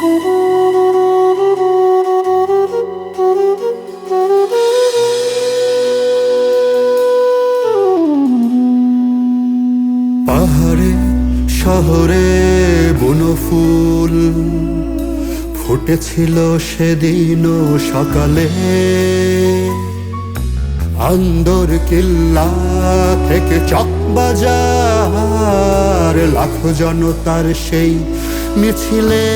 পাহাড়ে শহরে বনফুল ফুটেছিল সেদিন সকালে। আন্দর কিল্লা থেকে চকবাজার লাখ জনতার সেই মিছিলে।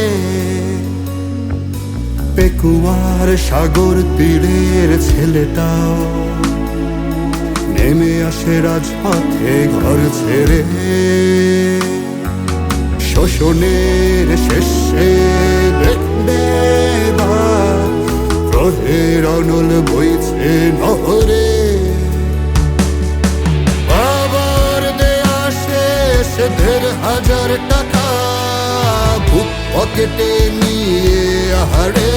পেকুয়ার সাগর তীরের ছেলেটাও নেমে আসে রাজপথে ঘর ছেড়ে। শোষণের শেষে দেখবে ক্রোধের অনল বইছে নহরে। বাবার দেয়া শেষ দেড় হাজার টাকা। পকেটে নিয়ে আহারে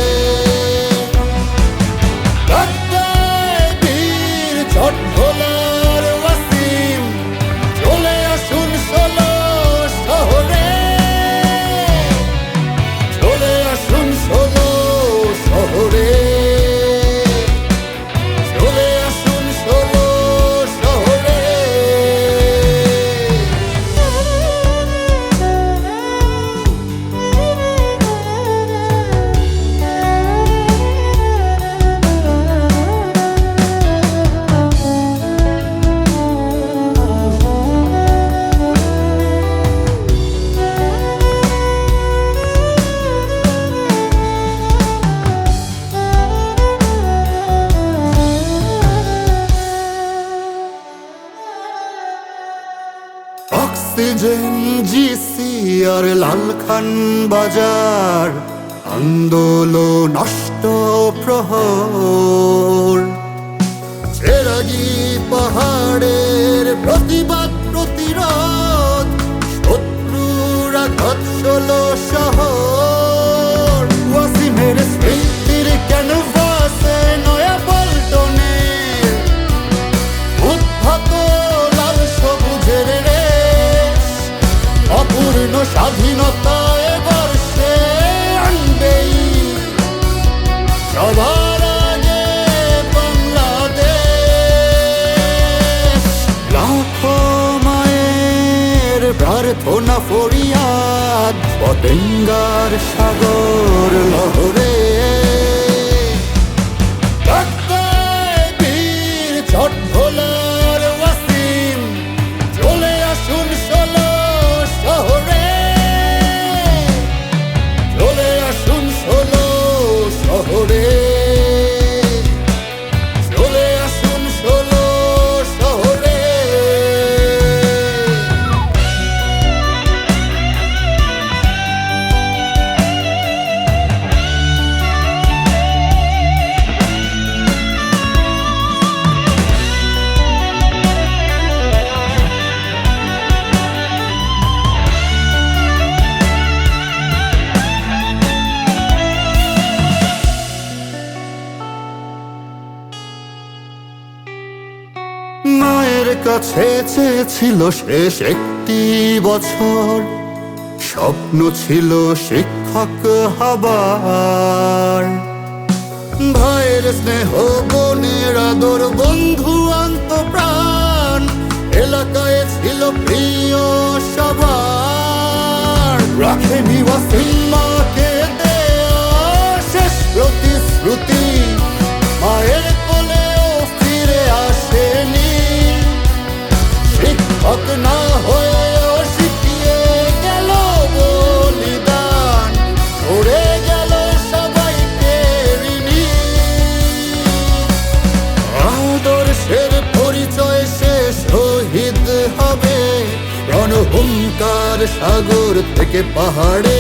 অক্সিজেন জিসি আর লালখান বাজার আন্দোলন নষ্ট প্রহর। চেরাগি পাহাড়ের অপূর্ণ স্বাধীনতা এবার সে আনবেই। সবার আগে বাংলাদেশ। মায়ের প্রার্থনা ফরিয়াদ পতেঙ্গার সাগর লহরে। মায়ের কাছে চেয়েছিল শেষ একটি বছর। স্বপ্ন ছিল শিক্ষক হবার। ভাইয়ের স্নেহ বোনের আদর, বন্ধু আন্ত প্রাণ এলাকায় ছিল প্রিয় সবার। রাখেনি ওয়াসিমাকে রণহুঙ্কার সাগর থেকে পাহাড়ে